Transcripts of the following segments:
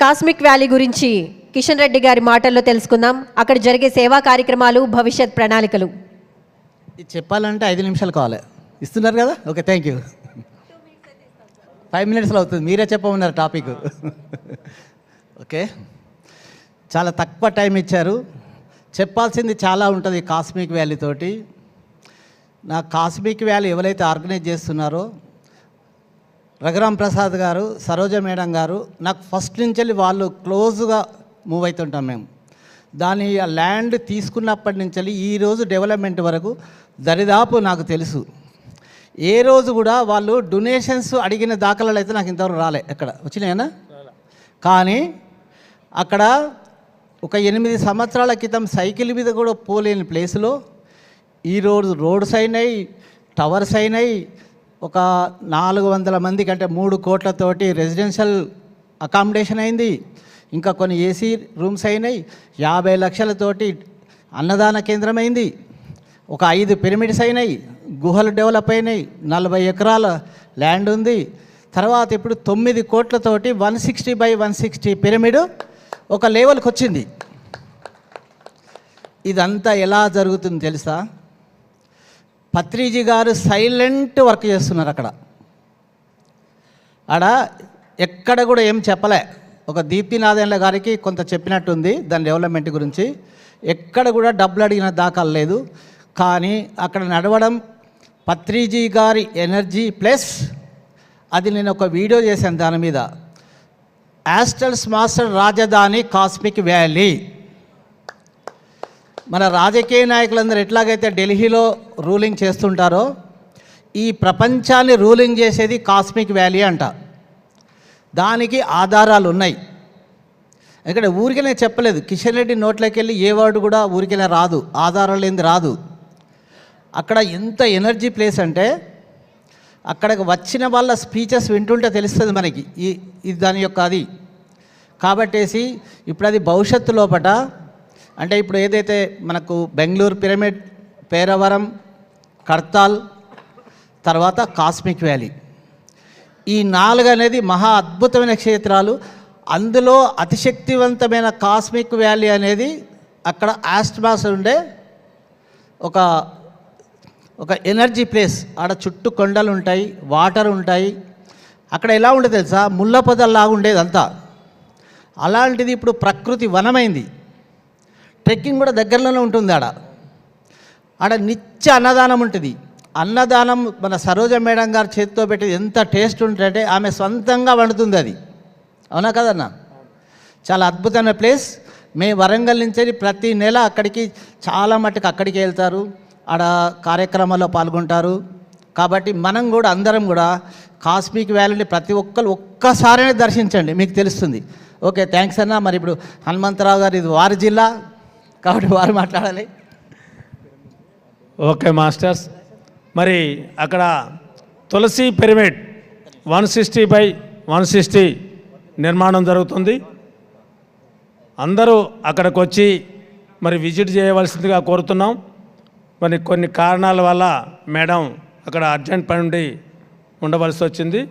Cosmic valley గురించి కిషన్ రెడ్డి గారి మాటల్లో తెలుసుకుందాం. అక్కడ జరిగే సేవా కార్యక్రమాలు భవిష్యత్ ప్రణాళికలు. ఇది చెప్పాలంటే ఐదు నిమిషాలు కావాలి ఇస్తున్నారు కదా? Okay thank you. ఫైవ్ మినిట్స్లో అవుతుంది. మీరే చెప్పమన్నారు టాపిక్. ఓకే. చాలా తక్కువ టైం ఇచ్చారు. చెప్పాల్సింది చాలా ఉంటుంది కాస్మిక్ వ్యాలీ తోటి నా కాస్మిక్ వ్యాలీ ఎవరైతే ఆర్గనైజ్ చేస్తున్నారో రఘురామ్ ప్రసాద్ గారు సరోజ మేడం గారు నాకు ఫస్ట్ నుంచి వెళ్ళి వాళ్ళు క్లోజ్గా మూవ్ అవుతుంటాం మేము. దాని ఆ ల్యాండ్ తీసుకున్నప్పటి నుంచి ఈరోజు ఈ రోజు డెవలప్మెంట్ వరకు దరిదాపు నాకు తెలుసు. ఏ రోజు కూడా వాళ్ళు డొనేషన్స్ అడిగిన దాఖలాలు అయితే నాకు ఇంతవరకు రాలే ఎక్కడ. వచ్చినాయనా కానీ అక్కడ ఒక ఎనిమిది సంవత్సరాల క్రితం సైకిల్ మీద కూడా పోలేని ప్లేస్లో ఈరోజు రోడ్స్ అయినాయి టవర్స్ అయినాయి ఒక నాలుగు వందల మంది కంటే మూడు కోట్లతోటి రెసిడెన్షియల్ అకామిడేషన్ అయింది. ఇంకా కొన్ని ఏసీ రూమ్స్ అయినాయి. యాభై లక్షలతోటి అన్నదాన కేంద్రం అయింది. ఒక ఐదు పిరమిడ్స్ అయినాయి. గుహలు డెవలప్ అయినాయి. నలభై ఎకరాల ల్యాండ్ ఉంది. తర్వాత ఇప్పుడు తొమ్మిది కోట్లతోటి one sixty by one sixty pyramid ఒక లెవెల్కి వచ్చింది. ఇదంతా ఎలా జరుగుతుంది తెలుసా? పత్రిజీ గారు సైలెంట్ వర్క్ చేస్తున్నారు అక్కడ. ఆడ ఎక్కడ కూడా ఏం చెప్పలే. ఒక దీప్తినాథేంద్ర గారికి కొంత చెప్పినట్టుంది దాని డెవలప్మెంట్ గురించి. ఎక్కడ కూడా డబ్బులు అడిగిన దాఖలు లేదు. కానీ అక్కడ నడవడం పత్రిజీ గారి ఎనర్జీ ప్లస్ అది నేను ఒక వీడియో చేశాను దాని మీద. యాస్టల్స్ మాస్టర్ రాజధాని కాస్మిక్ వ్యాలీ. మన రాజకీయ నాయకులందరూ ఎట్లాగైతే ఢిల్లీలో రూలింగ్ చేస్తుంటారో ఈ ప్రపంచాన్ని రూలింగ్ చేసేది కాస్మిక్ వ్యాలీ అంట. దానికి ఆధారాలు ఉన్నాయి. ఇక్కడ ఊరికనే చెప్పలేదు. కిషన్ రెడ్డి నోట్లోకి వెళ్ళి ఏ వర్డ్ కూడా ఊరికనే రాదు. ఆధారాలు ఏంది రాదు. అక్కడ ఎంత ఎనర్జీ ప్లేస్ అంటే అక్కడికి వచ్చిన వాళ్ళ స్పీచెస్ వింటుంటే తెలుస్తుంది మనకి. ఈ ఇది దాని యొక్క అది. కాబట్టేసి ఇప్పుడు అది భవిష్యత్తు లోపట అంటే ఇప్పుడు ఏదైతే మనకు బెంగళూరు పిరమిడ్ పేరవరం కర్తాల్ తర్వాత కాస్మిక్ వ్యాలీ. ఈ నాలుగు అనేది మహా అద్భుతమైన క్షేత్రాలు. అందులో అతిశక్తివంతమైన కాస్మిక్ వ్యాలీ అనేది అక్కడ ఆస్ట్మాస్ ఉండే ఒక ఒక ఎనర్జీ ప్లేస్. ఆడ చుట్టూ కొండలు ఉంటాయి వాటర్ ఉంటాయి. అక్కడ ఎలా ఉండేది తెలుసా? ముళ్ళ పొదల్లాగా ఉండేది అంతా అలాంటిది ఇప్పుడు ప్రకృతి వనమైంది. ట్రెక్కింగ్ కూడా దగ్గరలోనే ఉంటుంది ఆడ. ఆడ నిత్య అన్నదానం ఉంటుంది. అన్నదానం మన సరోజ మేడం గారు చేతితో పెట్టి ఎంత టేస్ట్ ఉంటుందంటే ఆమె సొంతంగా వండుతుంది అది. అవునా కదన్నా చాలా అద్భుతమైన ప్లేస్. మేము వరంగల్ నుంచి ప్రతి నెల అక్కడికి చాలా మట్టుకు అక్కడికి వెళ్తారు. ఆడ కార్యక్రమాల్లో పాల్గొంటారు. కాబట్టి మనం కూడా అందరం కూడా కాస్మిక్ వ్యాలీని ప్రతి ఒక్కరు ఒక్కసారైనా దర్శించండి. మీకు తెలుస్తుంది. ఓకే థ్యాంక్స్ అన్న. మరి ఇప్పుడు హనుమంతరావు గారు ఇది వారి జిల్లా. కాబట్టి వారు మాట్లాడాలి. Okay masters. మరి అక్కడ Tulasi pyramid one sixty by one sixty నిర్మాణం జరుగుతుంది. అందరూ అక్కడికి వచ్చి మరి విజిట్ చేయవలసిందిగా కోరుతున్నాం. మరి కొన్ని కారణాల వల్ల మేడం అక్కడ అర్జెంట్ పని ఉండి ఉండవలసి వచ్చింది.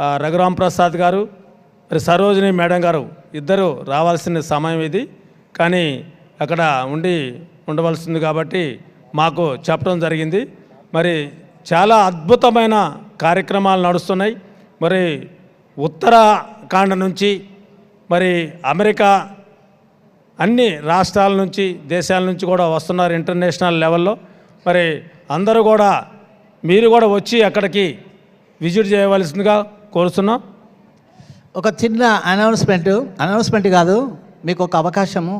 ఆ, రఘురామ్ ప్రసాద్ గారు మరి సరోజిని మేడం గారు ఇద్దరు రావాల్సిన సమయం ఇది. కానీ అక్కడ ఉండి ఉండవలసింది కాబట్టి మాకు చెప్పడం జరిగింది. మరి చాలా అద్భుతమైన కార్యక్రమాలు నడుస్తున్నాయి. మరి ఉత్తరాఖండ్ నుంచి మరి అమెరికా అన్ని రాష్ట్రాల నుంచి దేశాల నుంచి కూడా వస్తున్నారు ఇంటర్నేషనల్ లెవెల్లో. మరి అందరూ కూడా మీరు కూడా వచ్చి అక్కడికి విజిట్ చేయవలసిందిగా కోరుతున్నాం ఒక చిన్న అనౌన్స్మెంట్ అనౌన్స్మెంట్ కాదు మీకు ఒక అవకాశము.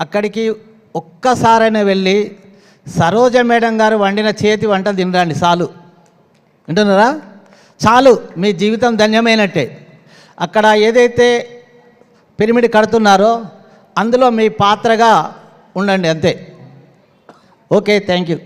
అక్కడికి ఒక్కసారైనా వెళ్ళి సరోజ మేడం గారు వండిన చేతి వంటలు తినరండి చాలు. వింటున్నారా? చాలు మీ జీవితం ధన్యమైనట్టే. అక్కడ ఏదైతే పిరమిడ్ కడుతున్నారో అందులో మీ పాత్రగా ఉండండి అంతే. Okay thank you.